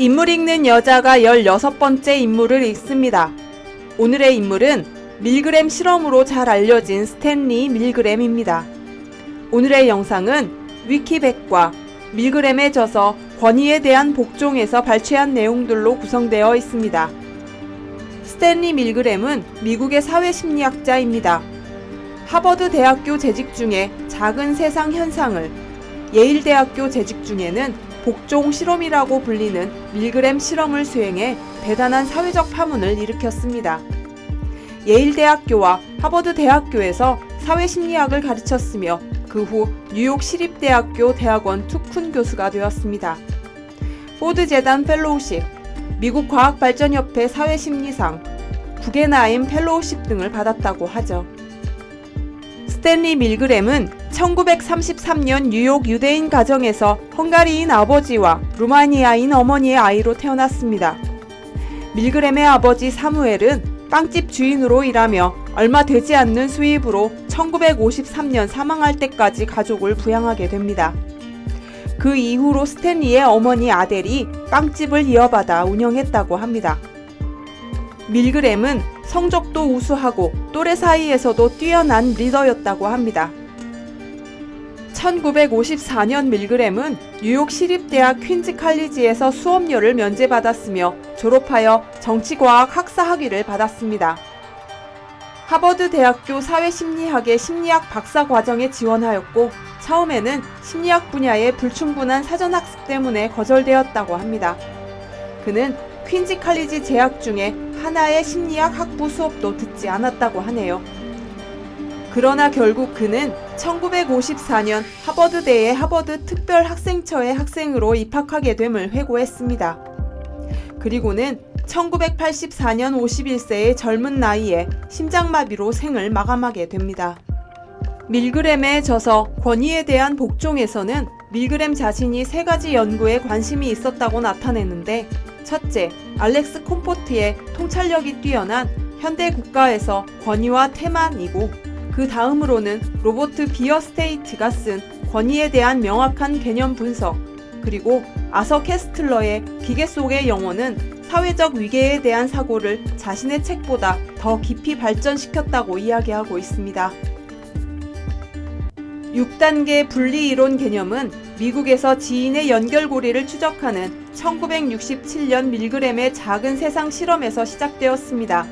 인물 읽는 여자가 16번째 인물을 읽습니다. 오늘의 인물은 밀그램 실험으로 잘 알려진 스탠리 밀그램입니다. 오늘의 영상은 위키백과 밀그램에 져서 권위에 대한 복종에서 발췌한 내용들로 구성되어 있습니다. 스탠리 밀그램은 미국의 사회심리학자입니다. 하버드 대학교 재직 중에 작은 세상 현상을, 예일 대학교 재직 중에는 복종 실험이라고 불리는 밀그램 실험을 수행해 대단한 사회적 파문을 일으켰습니다. 예일 대학교와 하버드 대학교에서 사회심리학을 가르쳤으며 그 후 뉴욕 시립대학교 대학원 투쿤 교수가 되었습니다. 포드 재단 펠로우십, 미국 과학발전협회 사회심리상, 구겐하임 펠로우십 등을 받았다고 하죠. 스탠리 밀그램은 1933년 뉴욕 유대인 가정에서 헝가리인 아버지와 루마니아인 어머니의 아이로 태어났습니다. 밀그램의 아버지 사무엘은 빵집 주인으로 일하며 얼마 되지 않는 수입으로 1953년 사망할 때까지 가족을 부양하게 됩니다. 그 이후로 스탠리의 어머니 아델이 빵집을 이어받아 운영했다고 합니다. 밀그램은 성적도 우수하고 또래 사이에서도 뛰어난 리더였다고 합니다. 1954년 밀그램은 뉴욕 시립대학 퀸즈 칼리지에서 수업료를 면제받았으며 졸업하여 정치과학 학사 학위를 받았습니다. 하버드 대학교 사회심리학의 심리학 박사 과정에 지원하였고 처음에는 심리학 분야의 불충분한 사전 학습 때문에 거절되었다고 합니다. 그는 퀸즈 칼리지 재학 중에 하나의 심리학 학부 수업도 듣지 않았다고 하네요. 그러나 결국 그는 1954년 하버드대의 하버드 특별 학생처의 학생으로 입학하게 됨을 회고했습니다. 그리고는 1984년 51세의 젊은 나이에 심장마비로 생을 마감하게 됩니다. 밀그램에 져서 권위에 대한 복종에서는 밀그램 자신이 세 가지 연구에 관심이 있었다고 나타내는데 첫째, 알렉스 콤포트의 통찰력이 뛰어난 현대 국가에서 권위와 태만이고 그 다음으로는 로버트 비어스테이트가 쓴 권위에 대한 명확한 개념 분석 그리고 아서 캐스틀러의 기계 속의 영혼은 사회적 위계에 대한 사고를 자신의 책보다 더 깊이 발전시켰다고 이야기하고 있습니다. 6단계 분리 이론 개념은 미국에서 지인의 연결고리를 추적하는 1967년 밀그램의 작은 세상 실험에서 시작되었습니다.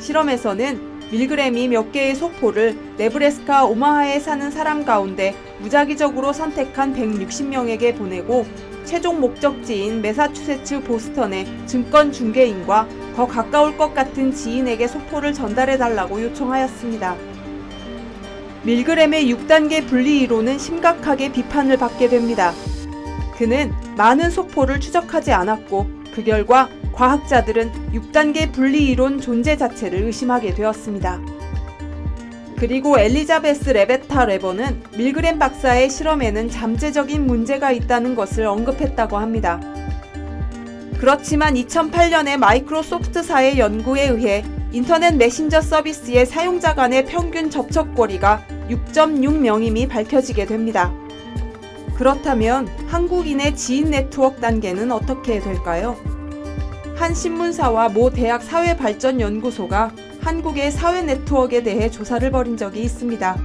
실험에서는 밀그램이 몇 개의 속포를 네브래스카 오마하에 사는 사람 가운데 무작위적으로 선택한 160명에게 보내고 최종 목적지인 메사추세츠 보스턴의 증권 중개인과 더 가까울 것 같은 지인에게 속포를 전달해 달라고 요청하였습니다. 밀그램의 6단계 분리 이론은 심각하게 비판을 받게 됩니다. 그는 많은 속포를 추적하지 않았고 그 결과 과학자들은 6단계 분리 이론 존재 자체를 의심하게 되었습니다. 그리고 엘리자베스 레베타 레버는 밀그램 박사의 실험에는 잠재적인 문제가 있다는 것을 언급했다고 합니다. 그렇지만 2008년에 마이크로소프트사의 연구에 의해 인터넷 메신저 서비스의 사용자 간의 평균 접촉 거리가 6.6명임이 밝혀지게 됩니다. 그렇다면 한국인의 지인 네트워크 단계는 어떻게 될까요? 한 신문사와 모 대학 사회발전연구소가 한국의 사회 네트워크에 대해 조사를 벌인 적이 있습니다.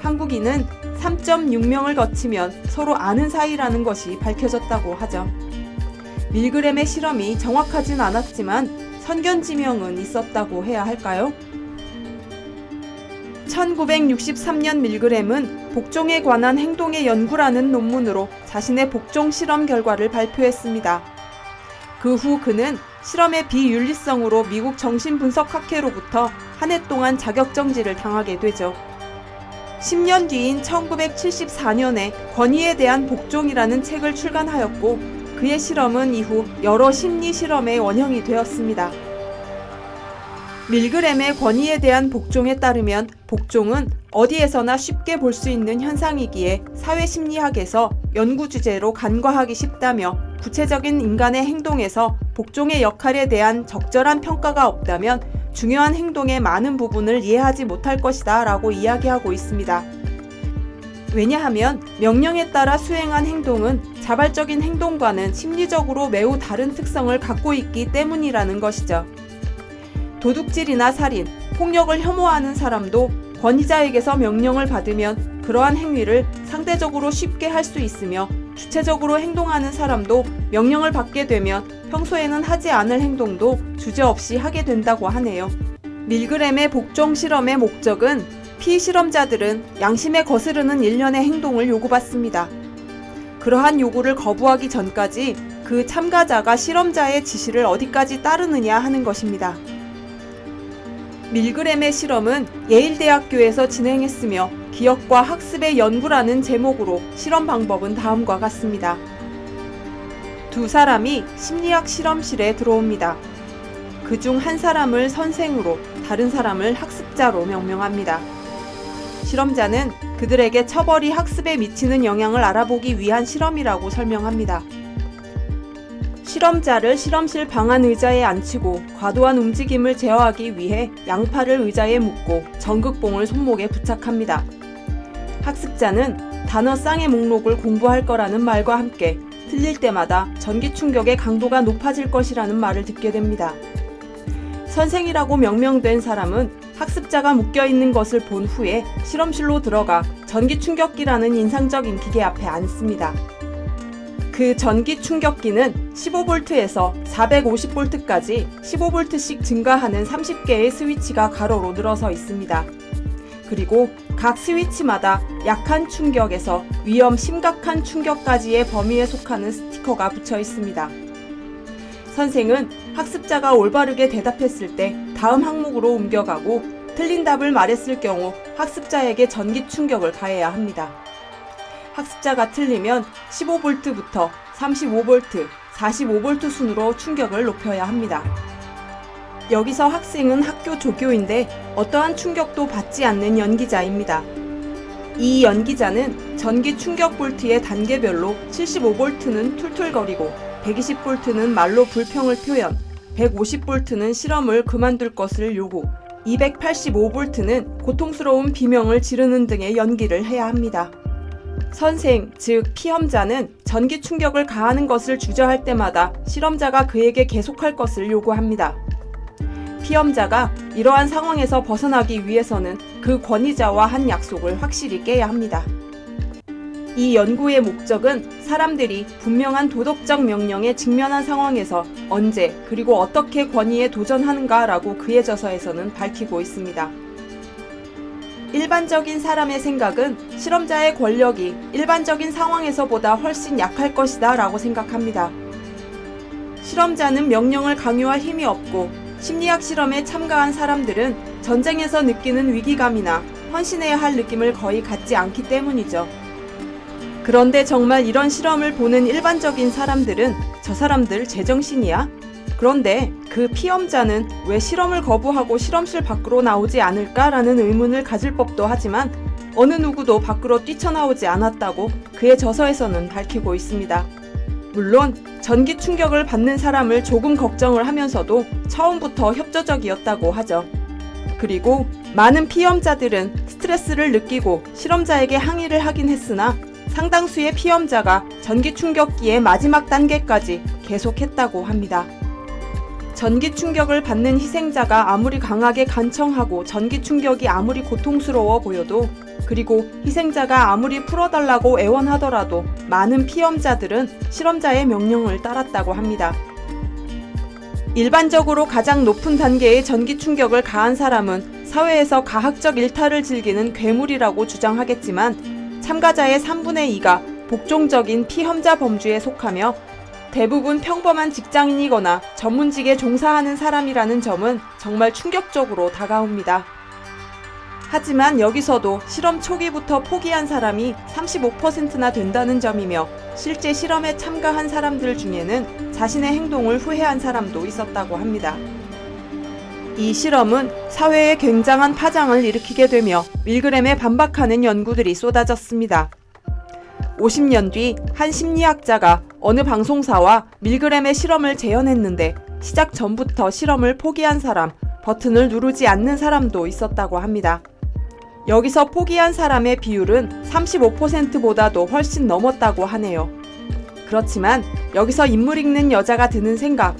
한국인은 3.6명을 거치면 서로 아는 사이라는 것이 밝혀졌다고 하죠. 밀그램의 실험이 정확하진 않았지만 선견지명은 있었다고 해야 할까요? 1963년 밀그램은 복종에 관한 행동의 연구라는 논문으로 자신의 복종 실험 결과를 발표했습니다. 그 후 그는 실험의 비윤리성으로 미국 정신분석학회로부터 한 해 동안 자격정지를 당하게 되죠. 10년 뒤인 1974년에 권위에 대한 복종이라는 책을 출간하였고 그의 실험은 이후 여러 심리 실험의 원형이 되었습니다. 밀그램의 권위에 대한 복종에 따르면 복종은 어디에서나 쉽게 볼 수 있는 현상이기에 사회심리학에서 연구 주제로 간과하기 쉽다며 구체적인 인간의 행동에서 복종의 역할에 대한 적절한 평가가 없다면 중요한 행동의 많은 부분을 이해하지 못할 것이다 라고 이야기하고 있습니다. 왜냐하면 명령에 따라 수행한 행동은 자발적인 행동과는 심리적으로 매우 다른 특성을 갖고 있기 때문이라는 것이죠. 도둑질이나 살인, 폭력을 혐오하는 사람도 권위자에게서 명령을 받으면 그러한 행위를 상대적으로 쉽게 할 수 있으며 주체적으로 행동하는 사람도 명령을 받게 되면 평소에는 하지 않을 행동도 주저없이 하게 된다고 하네요. 밀그램의 복종 실험의 목적은 피실험자들은 양심에 거스르는 일련의 행동을 요구받습니다. 그러한 요구를 거부하기 전까지 그 참가자가 실험자의 지시를 어디까지 따르느냐 하는 것입니다. 밀그램의 실험은 예일대학교에서 진행했으며 기억과 학습의 연구라는 제목으로 실험 방법은 다음과 같습니다. 두 사람이 심리학 실험실에 들어옵니다. 그 중 한 사람을 선생으로 다른 사람을 학습자로 명명합니다. 실험자는 그들에게 처벌이 학습에 미치는 영향을 알아보기 위한 실험이라고 설명합니다. 실험자를 실험실 방안 의자에 앉히고 과도한 움직임을 제어하기 위해 양팔을 의자에 묶고 전극봉을 손목에 부착합니다. 학습자는 단어 쌍의 목록을 공부할 거라는 말과 함께 틀릴 때마다 전기 충격의 강도가 높아질 것이라는 말을 듣게 됩니다. 선생이라고 명명된 사람은 학습자가 묶여 있는 것을 본 후에 실험실로 들어가 전기 충격기라는 인상적인 기계 앞에 앉습니다. 그 전기 충격기는 15V에서 450V까지 15V씩 증가하는 30개의 스위치가 가로로 늘어서 있습니다. 그리고 각 스위치마다 약한 충격에서 위험 심각한 충격까지의 범위에 속하는 스티커가 붙여 있습니다. 선생은 학습자가 올바르게 대답했을 때 다음 항목으로 옮겨가고 틀린 답을 말했을 경우 학습자에게 전기 충격을 가해야 합니다. 학습자가 틀리면 15V부터 35V, 45V 순으로 충격을 높여야 합니다. 여기서 학생은 학교 조교인데 어떠한 충격도 받지 않는 연기자입니다. 이 연기자는 전기 충격 볼트의 단계별로 75V는 툴툴거리고 120V는 말로 불평을 표현, 150V는 실험을 그만둘 것을 요구, 285V는 고통스러운 비명을 지르는 등의 연기를 해야 합니다. 선생, 즉 피험자는 전기 충격을 가하는 것을 주저할 때마다 실험자가 그에게 계속할 것을 요구합니다. 피험자가 이러한 상황에서 벗어나기 위해서는 그 권위자와 한 약속을 확실히 깨야 합니다. 이 연구의 목적은 사람들이 분명한 도덕적 명령에 직면한 상황에서 언제 그리고 어떻게 권위에 도전하는가라고 그의 저서에서는 밝히고 있습니다. 일반적인 사람의 생각은 실험자의 권력이 일반적인 상황에서보다 훨씬 약할 것이다 라고 생각합니다. 실험자는 명령을 강요할 힘이 없고 심리학 실험에 참가한 사람들은 전쟁에서 느끼는 위기감이나 헌신해야 할 느낌을 거의 갖지 않기 때문이죠. 그런데 정말 이런 실험을 보는 일반적인 사람들은 저 사람들 제정신이야? 그런데 그 피험자는 왜 실험을 거부하고 실험실 밖으로 나오지 않을까라는 의문을 가질 법도 하지만 어느 누구도 밖으로 뛰쳐나오지 않았다고 그의 저서에서는 밝히고 있습니다. 물론 전기 충격을 받는 사람을 조금 걱정을 하면서도 처음부터 협조적이었다고 하죠. 그리고 많은 피험자들은 스트레스를 느끼고 실험자에게 항의를 하긴 했으나 상당수의 피험자가 전기 충격기의 마지막 단계까지 계속했다고 합니다. 전기 충격을 받는 희생자가 아무리 강하게 간청하고 전기 충격이 아무리 고통스러워 보여도 그리고 희생자가 아무리 풀어달라고 애원하더라도 많은 피험자들은 실험자의 명령을 따랐다고 합니다. 일반적으로 가장 높은 단계의 전기 충격을 가한 사람은 사회에서 가학적 일탈을 즐기는 괴물이라고 주장하겠지만 참가자의 3분의 2가 복종적인 피험자 범주에 속하며 대부분 평범한 직장인이거나 전문직에 종사하는 사람이라는 점은 정말 충격적으로 다가옵니다. 하지만 여기서도 실험 초기부터 포기한 사람이 35%나 된다는 점이며 실제 실험에 참가한 사람들 중에는 자신의 행동을 후회한 사람도 있었다고 합니다. 이 실험은 사회에 굉장한 파장을 일으키게 되며 밀그램에 반박하는 연구들이 쏟아졌습니다. 50년 뒤 한 심리학자가 어느 방송사와 밀그램의 실험을 재현했는데 시작 전부터 실험을 포기한 사람, 버튼을 누르지 않는 사람도 있었다고 합니다. 여기서 포기한 사람의 비율은 35%보다도 훨씬 넘었다고 하네요. 그렇지만 여기서 인물 읽는 여자가 드는 생각.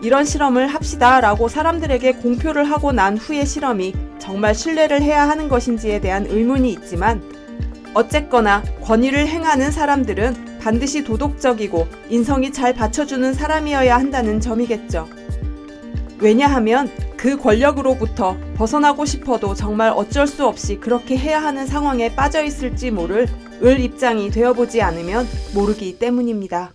이런 실험을 합시다 라고 사람들에게 공표를 하고 난 후의 실험이 정말 신뢰를 해야 하는 것인지에 대한 의문이 있지만 어쨌거나 권위를 행하는 사람들은 반드시 도덕적이고 인성이 잘 받쳐주는 사람이어야 한다는 점이겠죠. 왜냐하면 그 권력으로부터 벗어나고 싶어도 정말 어쩔 수 없이 그렇게 해야 하는 상황에 빠져 있을지 모를 을 입장이 되어보지 않으면 모르기 때문입니다.